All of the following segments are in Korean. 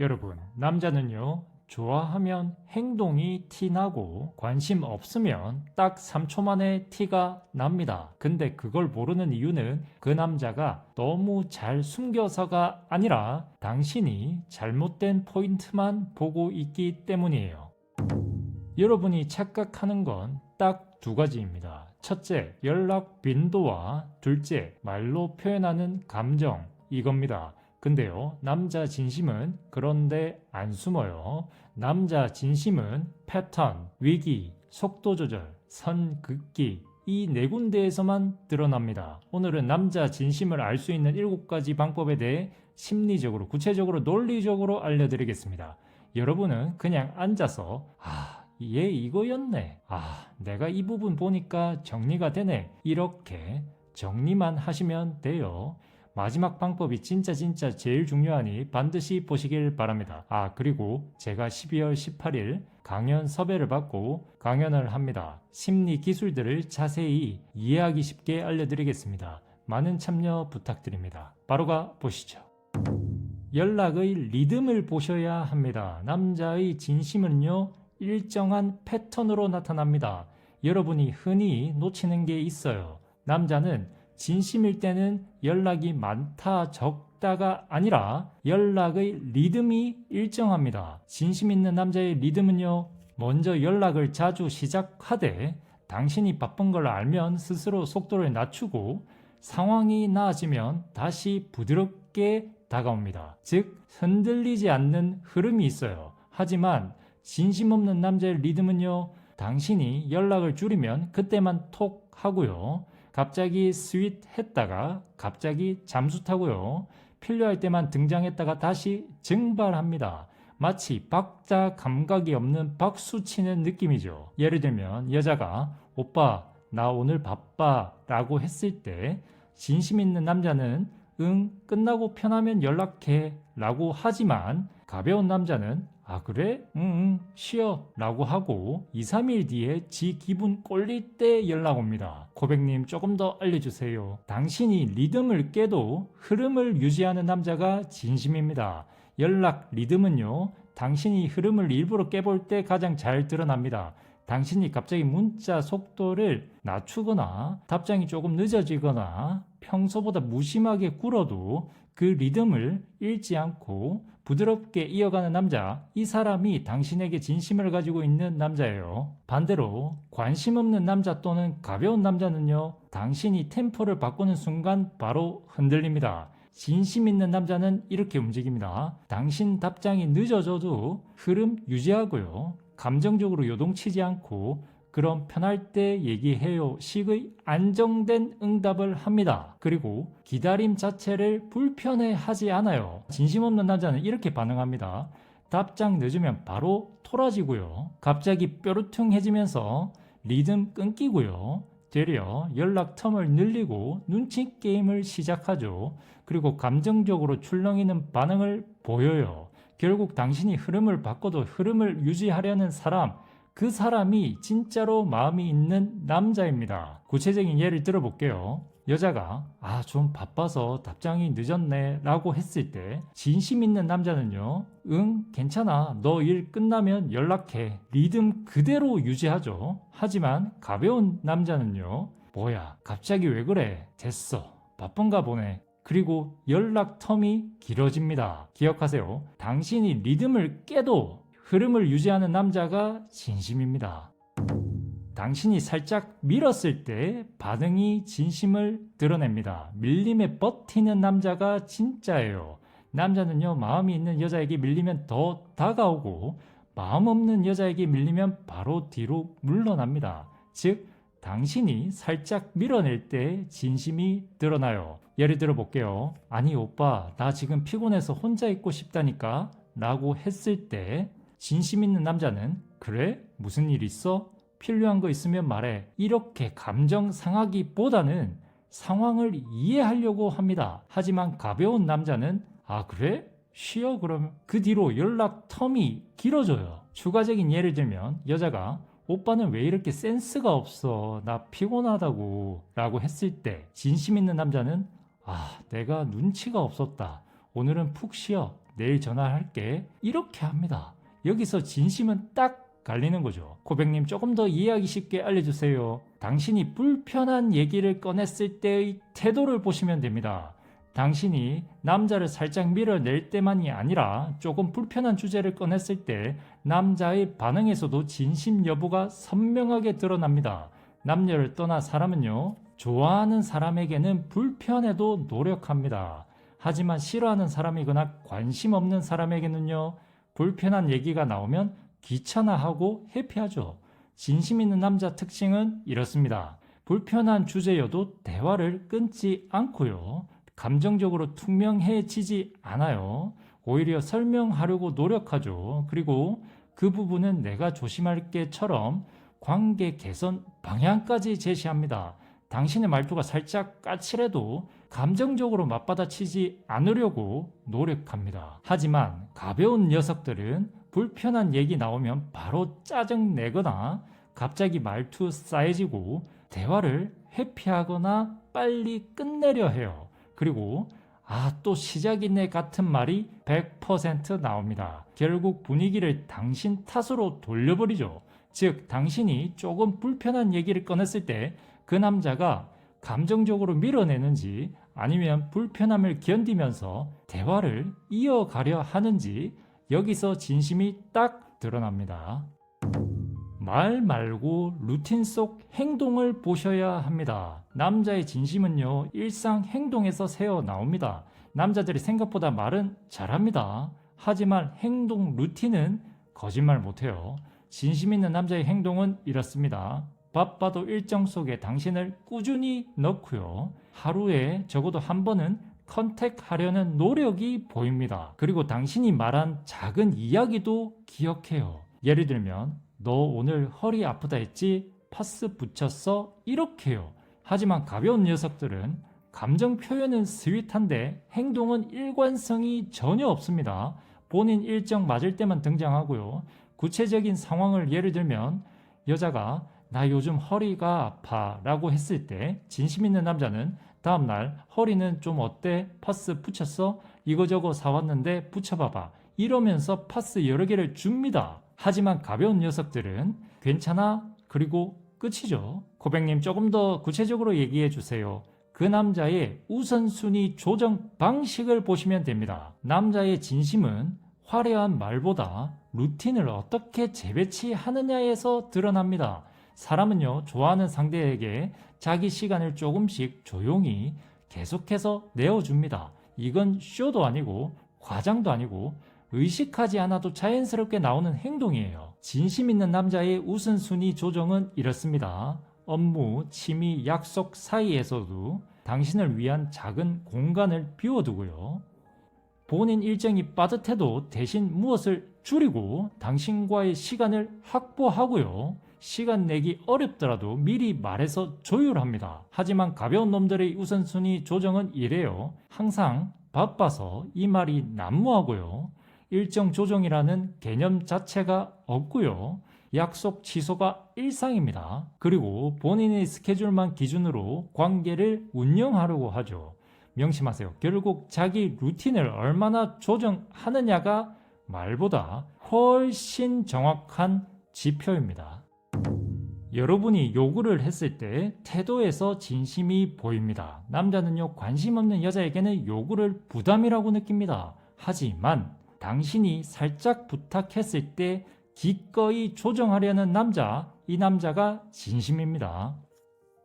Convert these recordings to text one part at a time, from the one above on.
여러분, 남자는요, 좋아하면 행동이 티나고 관심 없으면 딱 3초 만에 티가 납니다. 근데 그걸 모르는 이유는 그 남자가 너무 잘 숨겨서가 아니라 당신이 잘못된 포인트만 보고 있기 때문이에요. 여러분이 착각하는 건 딱 두 가지입니다. 첫째, 연락 빈도와 둘째, 말로 표현하는 감정 이겁니다. 근데요, 남자 진심은 그런데 안 숨어요. 남자 진심은 패턴, 위기, 속도 조절, 선 긋기 이네 군데에서만 드러납니다. 오늘은 남자 진심을 알 수 있는 일곱 가지 방법에 대해 심리적으로, 구체적으로, 논리적으로 알려드리겠습니다. 여러분은 그냥 앉아서 아, 얘 이거였네. 아, 내가 이 부분 보니까 정리가 되네. 이렇게 정리만 하시면 돼요. 마지막 방법이 진짜 진짜 제일 중요하니 반드시 보시길 바랍니다. 아, 그리고 제가 12월 18일 강연 섭외를 받고 강연을 합니다. 심리 기술들을 자세히 이해하기 쉽게 알려드리겠습니다. 많은 참여 부탁드립니다. 바로 가 보시죠. 연락의 리듬을 보셔야 합니다. 남자의 진심은요, 일정한 패턴으로 나타납니다. 여러분이 흔히 놓치는 게 있어요. 남자는 진심일 때는 연락이 많다, 적다가 아니라 연락의 리듬이 일정합니다. 진심 있는 남자의 리듬은요, 먼저 연락을 자주 시작하되 당신이 바쁜 걸 알면 스스로 속도를 낮추고 상황이 나아지면 다시 부드럽게 다가옵니다. 즉, 흔들리지 않는 흐름이 있어요. 하지만 진심 없는 남자의 리듬은요, 당신이 연락을 줄이면 그때만 톡 하고요. 갑자기 스윗 했다가 갑자기 잠수 타고요. 필요할 때만 등장했다가 다시 증발합니다. 마치 박자 감각이 없는 박수 치는 느낌이죠. 예를 들면 여자가 오빠 나 오늘 바빠 라고 했을 때 진심 있는 남자는 응 끝나고 편하면 연락해 라고 하지만 가벼운 남자는 아 그래? 응, 응 쉬어 라고 하고 2, 3일 뒤에 지 기분 꼴릴 때 연락 옵니다. 고백님 조금 더 알려주세요. 당신이 리듬을 깨도 흐름을 유지하는 남자가 진심입니다. 연락 리듬은요 당신이 흐름을 일부러 깨볼 때 가장 잘 드러납니다. 당신이 갑자기 문자 속도를 낮추거나 답장이 조금 늦어지거나 평소보다 무심하게 굴어도 그 리듬을 잃지 않고 부드럽게 이어가는 남자, 이 사람이 당신에게 진심을 가지고 있는 남자예요. 반대로 관심 없는 남자 또는 가벼운 남자는요, 당신이 템포를 바꾸는 순간 바로 흔들립니다. 진심 있는 남자는 이렇게 움직입니다. 당신 답장이 늦어져도 흐름 유지하고요. 감정적으로 요동치지 않고 그럼 편할 때 얘기해요 식의 안정된 응답을 합니다. 그리고 기다림 자체를 불편해 하지 않아요. 진심 없는 남자는 이렇게 반응합니다. 답장 늦으면 바로 토라지고요. 갑자기 뾰루퉁해지면서 리듬 끊기고요. 되려 연락 텀을 늘리고 눈치 게임을 시작하죠. 그리고 감정적으로 출렁이는 반응을 보여요. 결국 당신이 흐름을 바꿔도 흐름을 유지하려는 사람, 그 사람이 진짜로 마음이 있는 남자입니다. 구체적인 예를 들어볼게요. 여자가 아 좀 바빠서 답장이 늦었네 라고 했을 때 진심 있는 남자는요 응 괜찮아. 너 일 끝나면 연락해. 리듬 그대로 유지하죠. 하지만 가벼운 남자는요 뭐야 갑자기 왜 그래? 됐어. 바쁜가 보네. 그리고 연락 텀이 길어집니다. 기억하세요. 당신이 리듬을 깨도 흐름을 유지하는 남자가 진심입니다. 당신이 살짝 밀었을 때 반응이 진심을 드러냅니다. 밀림에 버티는 남자가 진짜예요. 남자는요, 마음이 있는 여자에게 밀리면 더 다가오고, 마음 없는 여자에게 밀리면 바로 뒤로 물러납니다. 즉, 당신이 살짝 밀어낼 때 진심이 드러나요. 예를 들어 볼게요. 아니, 오빠, 나 지금 피곤해서 혼자 있고 싶다니까? 라고 했을 때, 진심 있는 남자는 그래? 무슨 일 있어? 필요한 거 있으면 말해. 이렇게 감정 상하기보다는 상황을 이해하려고 합니다. 하지만 가벼운 남자는 아 그래? 쉬어 그럼 그 뒤로 연락 텀이 길어져요. 추가적인 예를 들면 여자가 오빠는 왜 이렇게 센스가 없어? 나 피곤하다고 라고 했을 때 진심 있는 남자는 아 내가 눈치가 없었다. 오늘은 푹 쉬어. 내일 전화할게. 이렇게 합니다. 여기서 진심은 딱 갈리는 거죠. 고백님 조금 더 이해하기 쉽게 알려주세요. 당신이 불편한 얘기를 꺼냈을 때의 태도를 보시면 됩니다. 당신이 남자를 살짝 밀어낼 때만이 아니라 조금 불편한 주제를 꺼냈을 때 남자의 반응에서도 진심 여부가 선명하게 드러납니다. 남녀를 떠나 사람은요, 좋아하는 사람에게는 불편해도 노력합니다. 하지만 싫어하는 사람이거나 관심 없는 사람에게는요, 불편한 얘기가 나오면 귀찮아하고 회피하죠. 진심 있는 남자 특징은 이렇습니다. 불편한 주제여도 대화를 끊지 않고요. 감정적으로 투명해지지 않아요. 오히려 설명하려고 노력하죠. 그리고 그 부분은 내가 조심할 게처럼 관계 개선 방향까지 제시합니다. 당신의 말투가 살짝 까칠해도 감정적으로 맞받아치지 않으려고 노력합니다. 하지만 가벼운 녀석들은 불편한 얘기 나오면 바로 짜증 내거나 갑자기 말투 쌓여지고 대화를 회피하거나 빨리 끝내려 해요. 그리고 아, 또 시작이네 같은 말이 100% 나옵니다. 결국 분위기를 당신 탓으로 돌려버리죠. 즉, 당신이 조금 불편한 얘기를 꺼냈을 때 그 남자가 감정적으로 밀어내는지 아니면 불편함을 견디면서 대화를 이어가려 하는지 여기서 진심이 딱 드러납니다. 말 말고 루틴 속 행동을 보셔야 합니다. 남자의 진심은요, 일상 행동에서 새어 나옵니다. 남자들이 생각보다 말은 잘합니다. 하지만 행동 루틴은 거짓말 못해요. 진심 있는 남자의 행동은 이렇습니다. 바빠도 일정 속에 당신을 꾸준히 넣고요. 하루에 적어도 한 번은 컨택하려는 노력이 보입니다. 그리고 당신이 말한 작은 이야기도 기억해요. 예를 들면, 너 오늘 허리 아프다 했지? 파스 붙였어? 이렇게요. 하지만 가벼운 녀석들은 감정 표현은 스윗한데 행동은 일관성이 전혀 없습니다. 본인 일정 맞을 때만 등장하고요. 구체적인 상황을 예를 들면 여자가 나 요즘 허리가 아파 라고 했을 때 진심 있는 남자는 다음날 허리는 좀 어때? 파스 붙였어? 이거저거 사왔는데 붙여봐봐. 이러면서 파스 여러 개를 줍니다. 하지만 가벼운 녀석들은 괜찮아? 그리고 끝이죠. 고백님 조금 더 구체적으로 얘기해 주세요. 그 남자의 우선순위 조정 방식을 보시면 됩니다. 남자의 진심은 화려한 말보다 루틴을 어떻게 재배치하느냐에서 드러납니다. 사람은요, 좋아하는 상대에게 자기 시간을 조금씩 조용히 계속해서 내어줍니다. 이건 쇼도 아니고 과장도 아니고 의식하지 않아도 자연스럽게 나오는 행동이에요. 진심 있는 남자의 우선순위 조정은 이렇습니다. 업무, 취미, 약속 사이에서도 당신을 위한 작은 공간을 비워두고요. 본인 일정이 빠듯해도 대신 무엇을 줄이고 당신과의 시간을 확보하고요. 시간 내기 어렵더라도 미리 말해서 조율합니다. 하지만 가벼운 놈들의 우선순위 조정은 이래요. 항상 바빠서 이 말이 난무하고요. 일정 조정이라는 개념 자체가 없고요. 약속 취소가 일상입니다. 그리고 본인의 스케줄만 기준으로 관계를 운영하려고 하죠. 명심하세요. 결국 자기 루틴을 얼마나 조정하느냐가 말보다 훨씬 정확한 지표입니다. 여러분이 요구를 했을 때 태도에서 진심이 보입니다. 남자는요, 관심 없는 여자에게는 요구를 부담이라고 느낍니다. 하지만 당신이 살짝 부탁했을 때 기꺼이 조정하려는 남자, 이 남자가 진심입니다.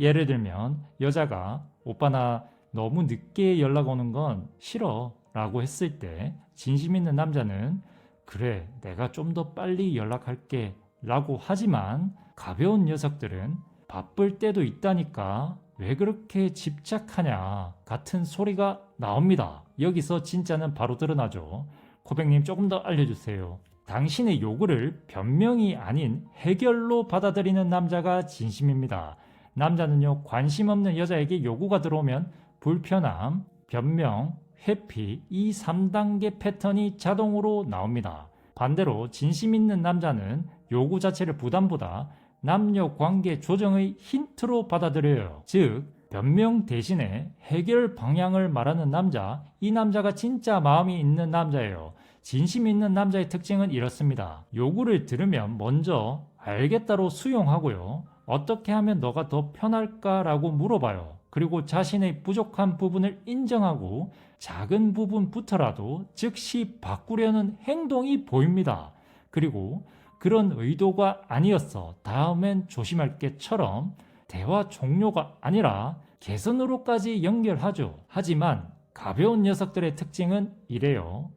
예를 들면 여자가 오빠 나 너무 늦게 연락 오는 건 싫어 라고 했을 때 진심 있는 남자는 그래 내가 좀 더 빨리 연락할게 라고 하지만 가벼운 녀석들은 바쁠 때도 있다니까 왜 그렇게 집착하냐 같은 소리가 나옵니다. 여기서 진짜는 바로 드러나죠. 고백님 조금 더 알려주세요. 당신의 요구를 변명이 아닌 해결로 받아들이는 남자가 진심입니다. 남자는요, 관심 없는 여자에게 요구가 들어오면 불편함, 변명, 회피, 이 3단계 패턴이 자동으로 나옵니다. 반대로 진심 있는 남자는 요구 자체를 부담보다 남녀 관계 조정의 힌트로 받아들여요. 즉, 변명 대신에 해결 방향을 말하는 남자, 이 남자가 진짜 마음이 있는 남자예요. 진심 있는 남자의 특징은 이렇습니다. 요구를 들으면 먼저 알겠다로 수용하고요. 어떻게 하면 너가 더 편할까라고 물어봐요. 그리고 자신의 부족한 부분을 인정하고 작은 부분부터라도 즉시 바꾸려는 행동이 보입니다. 그리고 그런 의도가 아니었어. 다음엔 조심할 게처럼 대화 종료가 아니라 개선으로까지 연결하죠. 하지만 가벼운 녀석들의 특징은 이래요.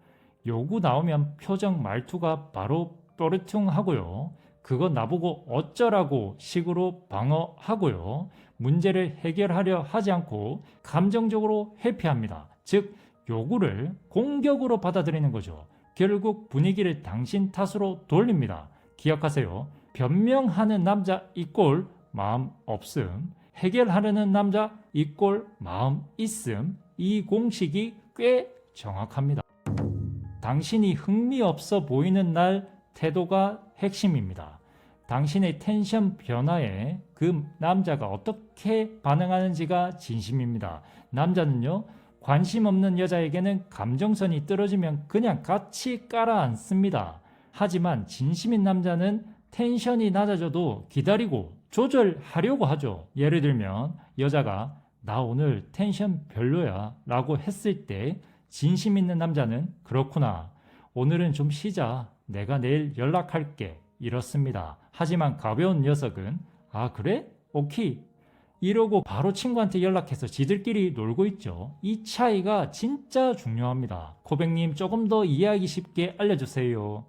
요구 나오면 표정 말투가 바로 뾰루퉁하고요. 그거 나보고 어쩌라고 식으로 방어하고요. 문제를 해결하려 하지 않고 감정적으로 회피합니다. 즉 요구를 공격으로 받아들이는 거죠. 결국 분위기를 당신 탓으로 돌립니다. 기억하세요. 변명하는 남자 이꼴 마음 없음. 해결하려는 남자 이꼴 마음 있음. 이 공식이 꽤 정확합니다. 당신이 흥미 없어 보이는 날 태도가 핵심입니다. 당신의 텐션 변화에 그 남자가 어떻게 반응하는지가 진심입니다. 남자는요, 관심 없는 여자에게는 감정선이 떨어지면 그냥 같이 깔아앉습니다. 하지만 진심인 남자는 텐션이 낮아져도 기다리고 조절하려고 하죠. 예를 들면 여자가 나 오늘 텐션 별로야 라고 했을 때 진심 있는 남자는 그렇구나. 오늘은 좀 쉬자. 내가 내일 연락할게. 이렇습니다. 하지만 가벼운 녀석은 아 그래? 오케이. 이러고 바로 친구한테 연락해서 지들끼리 놀고 있죠. 이 차이가 진짜 중요합니다. 코백님 조금 더 이해하기 쉽게 알려주세요.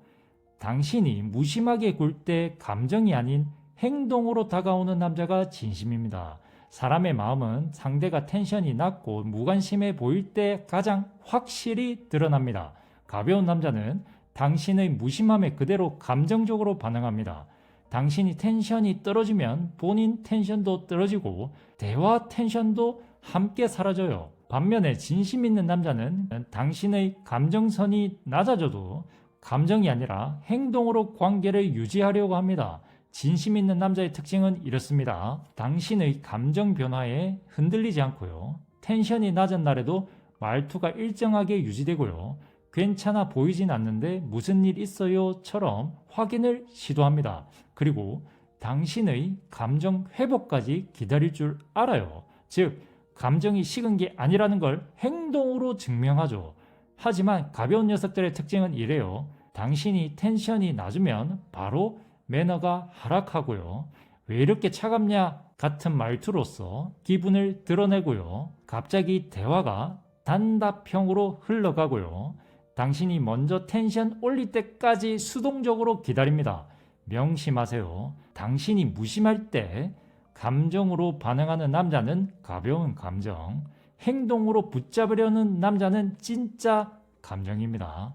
당신이 무심하게 굴 때 감정이 아닌 행동으로 다가오는 남자가 진심입니다. 사람의 마음은 상대가 텐션이 낮고 무관심해 보일 때 가장 확실히 드러납니다. 가벼운 남자는 당신의 무심함에 그대로 감정적으로 반응합니다. 당신이 텐션이 떨어지면 본인 텐션도 떨어지고 대화 텐션도 함께 사라져요. 반면에 진심 있는 남자는 당신의 감정선이 낮아져도 감정이 아니라 행동으로 관계를 유지하려고 합니다. 진심 있는 남자의 특징은 이렇습니다. 당신의 감정 변화에 흔들리지 않고요. 텐션이 낮은 날에도 말투가 일정하게 유지되고요. 괜찮아 보이진 않는데 무슨 일 있어요?처럼 확인을 시도합니다. 그리고 당신의 감정 회복까지 기다릴 줄 알아요. 즉, 감정이 식은 게 아니라는 걸 행동으로 증명하죠. 하지만 가벼운 녀석들의 특징은 이래요. 당신이 텐션이 낮으면 바로 매너가 하락하고요. 왜 이렇게 차갑냐 같은 말투로서 기분을 드러내고요. 갑자기 대화가 단답형으로 흘러가고요. 당신이 먼저 텐션 올릴 때까지 수동적으로 기다립니다. 명심하세요. 당신이 무심할 때 감정으로 반응하는 남자는 가벼운 감정, 행동으로 붙잡으려는 남자는 진짜 감정입니다.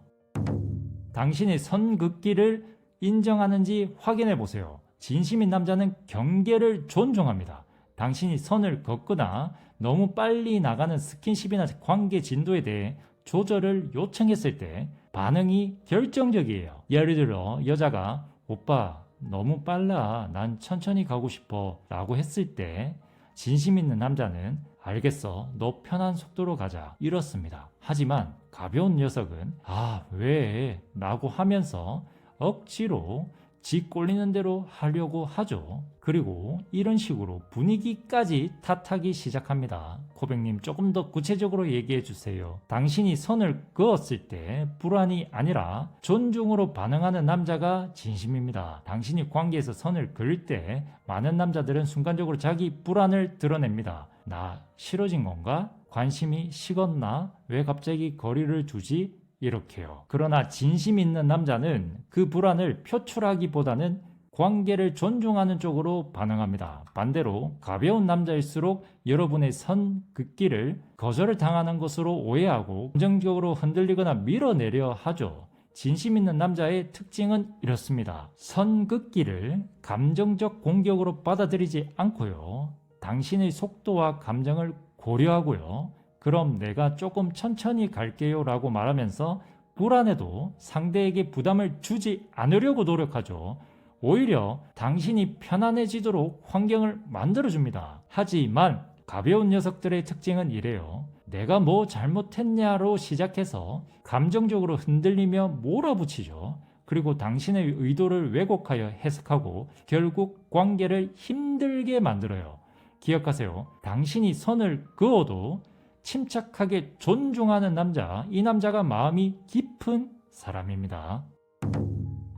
당신의 선 긋기를 인정하는지 확인해 보세요. 진심인 남자는 경계를 존중합니다. 당신이 선을 긋거나 너무 빨리 나가는 스킨십이나 관계 진도에 대해 조절을 요청했을 때 반응이 결정적이에요. 예를 들어 여자가 오빠 너무 빨라 난 천천히 가고 싶어 라고 했을 때 진심 있는 남자는 알겠어 너 편한 속도로 가자 이렇습니다. 하지만 가벼운 녀석은 아 왜? 라고 하면서 억지로 지 꼴리는 대로 하려고 하죠. 그리고 이런 식으로 분위기까지 탓하기 시작합니다. 코백님 조금 더 구체적으로 얘기해 주세요. 당신이 선을 그었을 때 불안이 아니라 존중으로 반응하는 남자가 진심입니다. 당신이 관계에서 선을 그을 때 많은 남자들은 순간적으로 자기 불안을 드러냅니다. 나 싫어진 건가? 관심이 식었나? 왜 갑자기 거리를 두지? 이렇게요. 그러나 진심 있는 남자는 그 불안을 표출하기보다는 관계를 존중하는 쪽으로 반응합니다. 반대로 가벼운 남자일수록 여러분의 선 긋기를 거절을 당하는 것으로 오해하고 감정적으로 흔들리거나 밀어내려 하죠. 진심 있는 남자의 특징은 이렇습니다. 선 긋기를 감정적 공격으로 받아들이지 않고요. 당신의 속도와 감정을 고려하고요. 그럼 내가 조금 천천히 갈게요 라고 말하면서 불안해도 상대에게 부담을 주지 않으려고 노력하죠. 오히려 당신이 편안해지도록 환경을 만들어줍니다. 하지만 가벼운 녀석들의 특징은 이래요. 내가 뭐 잘못했냐로 시작해서 감정적으로 흔들리며 몰아붙이죠. 그리고 당신의 의도를 왜곡하여 해석하고 결국 관계를 힘들게 만들어요. 기억하세요. 당신이 선을 그어도 침착하게 존중하는 남자, 이 남자가 마음이 깊은 사람입니다.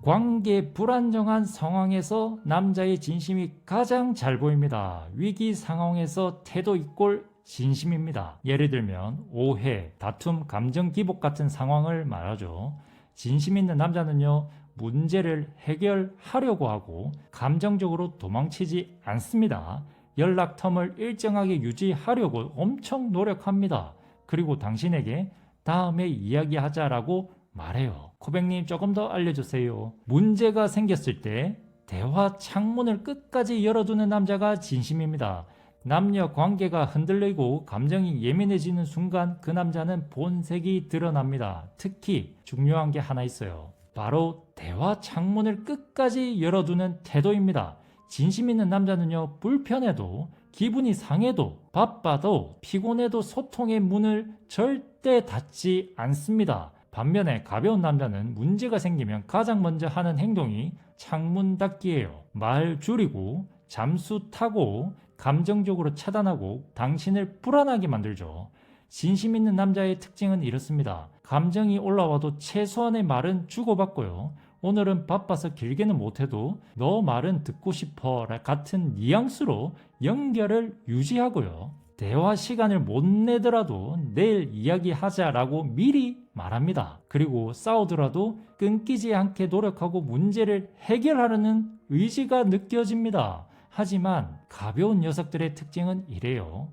관계 불안정한 상황에서 남자의 진심이 가장 잘 보입니다. 위기 상황에서 태도 이꼴 진심입니다. 예를 들면 오해, 다툼, 감정 기복 같은 상황을 말하죠. 진심 있는 남자는요, 문제를 해결하려고 하고 감정적으로 도망치지 않습니다. 연락 텀을 일정하게 유지하려고 엄청 노력합니다. 그리고 당신에게 다음에 이야기하자라고 말해요. 코백님 조금 더 알려주세요. 문제가 생겼을 때 대화 창문을 끝까지 열어두는 남자가 진심입니다. 남녀 관계가 흔들리고 감정이 예민해지는 순간 그 남자는 본색이 드러납니다. 특히 중요한 게 하나 있어요. 바로 대화 창문을 끝까지 열어두는 태도입니다. 진심 있는 남자는요, 불편해도, 기분이 상해도, 바빠도, 피곤해도 소통의 문을 절대 닫지 않습니다. 반면에 가벼운 남자는 문제가 생기면 가장 먼저 하는 행동이 창문 닫기예요. 말 줄이고, 잠수 타고, 감정적으로 차단하고 당신을 불안하게 만들죠. 진심 있는 남자의 특징은 이렇습니다. 감정이 올라와도 최소한의 말은 주고받고요. 오늘은 바빠서 길게는 못해도 너 말은 듣고 싶어 같은 뉘앙스로 연결을 유지하고요. 대화 시간을 못 내더라도 내일 이야기하자라고 미리 말합니다. 그리고 싸우더라도 끊기지 않게 노력하고 문제를 해결하려는 의지가 느껴집니다. 하지만 가벼운 녀석들의 특징은 이래요.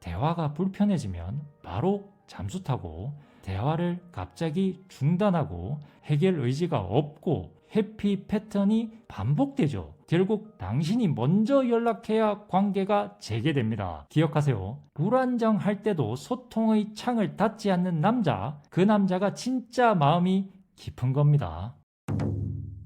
대화가 불편해지면 바로 잠수 타고 대화를 갑자기 중단하고 해결 의지가 없고 회피 패턴이 반복되죠. 결국 당신이 먼저 연락해야 관계가 재개됩니다. 기억하세요. 불안정할 때도 소통의 창을 닫지 않는 남자, 그 남자가 진짜 마음이 깊은 겁니다.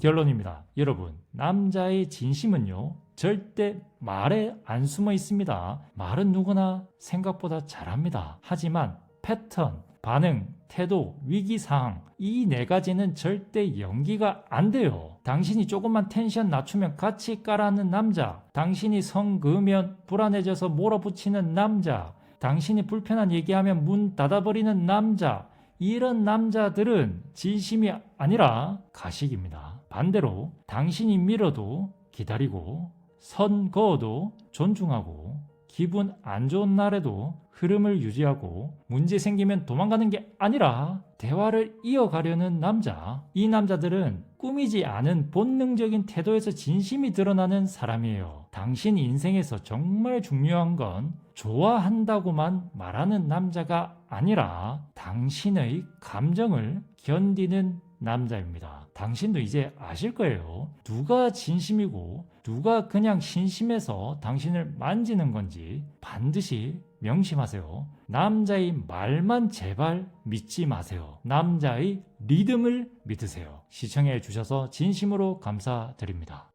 결론입니다. 여러분, 남자의 진심은요, 절대 말에 안 숨어 있습니다. 말은 누구나 생각보다 잘합니다. 하지만 패턴, 반응, 태도, 위기 상황, 이 네 가지는 절대 연기가 안 돼요. 당신이 조금만 텐션 낮추면 같이 깔아는 남자, 당신이 성 그으면 불안해져서 몰아붙이는 남자, 당신이 불편한 얘기하면 문 닫아버리는 남자, 이런 남자들은 진심이 아니라 가식입니다. 반대로 당신이 밀어도 기다리고 선 그어도 존중하고 기분 안 좋은 날에도 흐름을 유지하고 문제 생기면 도망가는 게 아니라 대화를 이어가려는 남자. 이 남자들은 꾸미지 않은 본능적인 태도에서 진심이 드러나는 사람이에요. 당신 인생에서 정말 중요한 건 좋아한다고만 말하는 남자가 아니라 당신의 감정을 견디는 남자입니다. 당신도 이제 아실 거예요. 누가 진심이고 누가 그냥 신심해서 당신을 만지는 건지 반드시 명심하세요. 남자의 말만 제발 믿지 마세요. 남자의 리듬을 믿으세요. 시청해 주셔서 진심으로 감사드립니다.